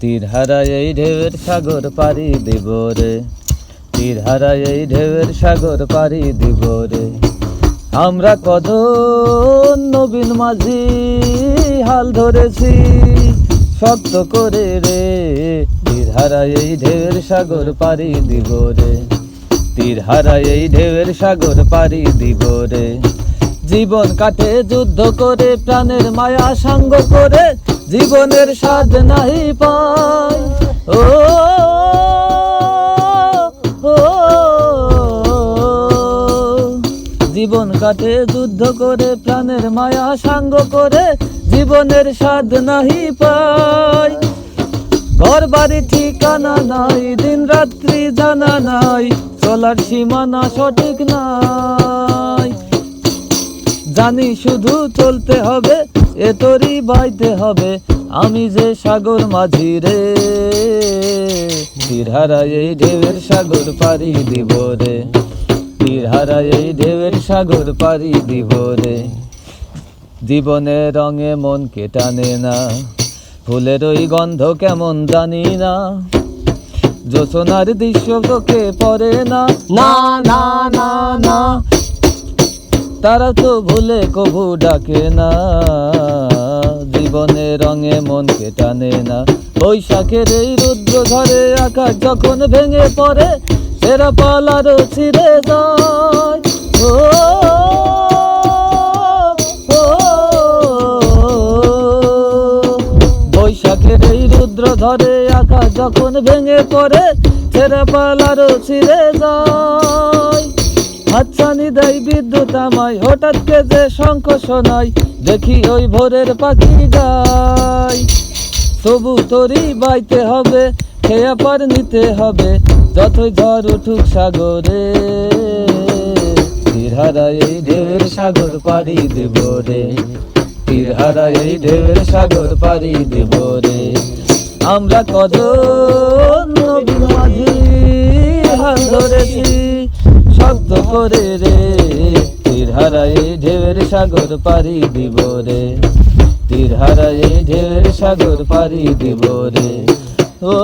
তীর হারা এই ঢেউয়ের সাগর পারি দিব রে। তীর হারা এই ঢেউয়ের সাগর পারি দিব রে। আমরা কত নবীন মাঝি হাল ধরেছি শক্ত করে রে। তীর হারা এই ঢেউয়ের সাগর পারি দিব রে। তীর হারা এই ঢেউয়ের সাগর পারি দিব রে। জীবন কাটে, যুদ্ধ করে, প্রাণের মায়া সাঙ্গ করে জীবনের স্বাদ নাহি পায় ও জীবন কাটে, যুদ্ধ করে, প্রাণের মায়া সাঙ্গ করে, জীবনের স্বাদ নাহি পায় ঘর বাড়ি ঠিকানা নাই, দিন রাত্রি জানা নাই, চলার সীমানা সঠিক নাই। জানি শুধু চলতে হবে এ তোরই বাইতে হবে আমি যে সাগর মাঝি রে। তীরহারা এই ঢেউয়ের সাগর পারি দিব রে। তীরহারা এই ঢেউয়ের সাগর পারি দিব রে। জীবনের রঙে মন কে টানে না ফুলের ওই গন্ধ কেমন জানি না। যোচনার দৃশ্য তোকে পড়ে না। না না না না। তারা তো ভুলে কবু ডাকে না। জীবনে রঙে মনকে টানে না বৈশাখের এই রুদ্র ধরে আকাশ যখন ভেঙে পড়ে সেরা পালারও ছিঁড়ে যায় ও, বৈশাখের এই রুদ্র ধরে আকাশ যখন ভেঙে পড়ে ছেড়ে পালারও ছিঁড়ে যায় হাতছানি দেয় বিদ্যুৎ আমায়। হঠাৎ কেজে শঙ্খ শোনাই দেখি ওই ভোরের পাখি গায়। তবু তোরই বাইতে হবে, খেয়া পার নিতে হবে, যতই ঝড় উঠুক সাগরে। তীরহারা এই ঢেউয়ের সাগর পাড়ি দেব রে। তীরহারা এই ঢেউয়ের সাগর পাড়ি দেব রে। আমরা কত নবীন মাঝি হাল ধরেছি। শব্দ করে রে তীরহারা এই ঢেউয়ের সাগর পারি দিব রে। তীরহারা এই ঢেউয়ের সাগর পারি দিব রে। ও